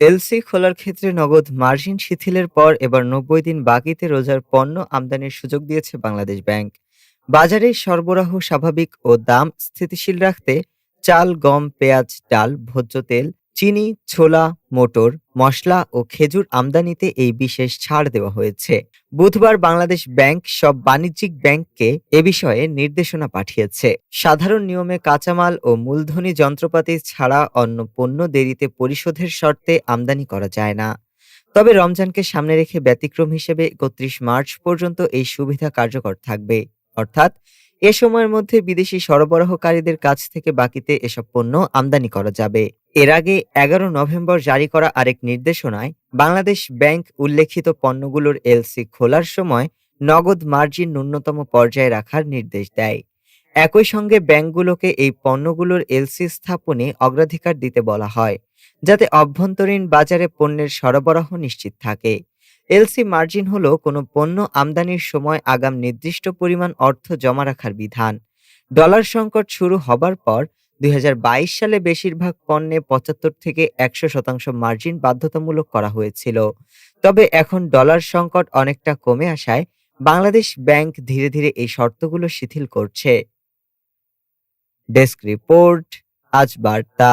LC খোলার ক্ষেত্রে নগদ মার্জিন শিথিলের পর এবার নব্বই দিন বাকিতে রোজার পণ্য আমদানির সুযোগ দিয়েছে বাংলাদেশ ব্যাংক। বাজারে সরবরাহ স্বাভাবিক ও দাম স্থিতিশীল রাখতে চাল, গম, পেঁয়াজ, ডাল, ভোজ্য তেল চিনি, ছোলা, মোটর, মশলা ও খেজুর আমদানিতে এই বিশেষ ছাড় দেওয়া হয়েছে। বুধবার বাংলাদেশ ব্যাংক সব বাণিজ্যিক ব্যাংককে এ বিষয়ে নির্দেশনা পাঠিয়েছে। সাধারণ নিয়মে কাঁচামাল ও মূলধনী যন্ত্রপাতি ছাড়া অন্য পণ্য দেরিতে পরিশোধের শর্তে আমদানি করা যায় না। তবে রমজানকে সামনে রেখে ব্যতিক্রম হিসেবে একত্রিশ মার্চ পর্যন্ত এই সুবিধা কার্যকর থাকবে। অর্থাৎ, এ সময়ের মধ্যে বিদেশি সরবরাহকারীদের কাছ থেকে বাকিতে এসব পণ্য আমদানি করা যাবে। এর আগে এগারো নভেম্বর জারি করা আরেক নির্দেশনায় বাংলাদেশ ব্যাংক উল্লেখিত পণ্যগুলোর এলসি খোলার সময় নগদ মার্জিন ন্যূনতম পর্যায়ে রাখার নির্দেশ দেয়। একই সঙ্গে ব্যাংকগুলোকে এই পণ্যগুলোর এলসি স্থাপনে অগ্রাধিকার দিতে বলা হয়, যাতে অভ্যন্তরীণ বাজারে পণ্যের সরবরাহ নিশ্চিত থাকে। এলসি মার্জিন হল কোনো পণ্য আমদানির সময় আগাম নির্দিষ্ট পরিমাণ অর্থ জমা রাখার বিধান। ডলার সংকট শুরু হবার পর দুই হাজার বাইশ সালে বেশিরভাগ পণ্যে পঁচাত্তর থেকে একশো শতাংশ মার্জিন বাধ্যতামূলক করা হয়েছিল। তবে এখন ডলার সংকট অনেকটা কমে আসায় বাংলাদেশ ব্যাংক ধীরে ধীরে এই শর্তগুলো শিথিল করছে। ডেস্ক রিপোর্ট, আজ বার্তা।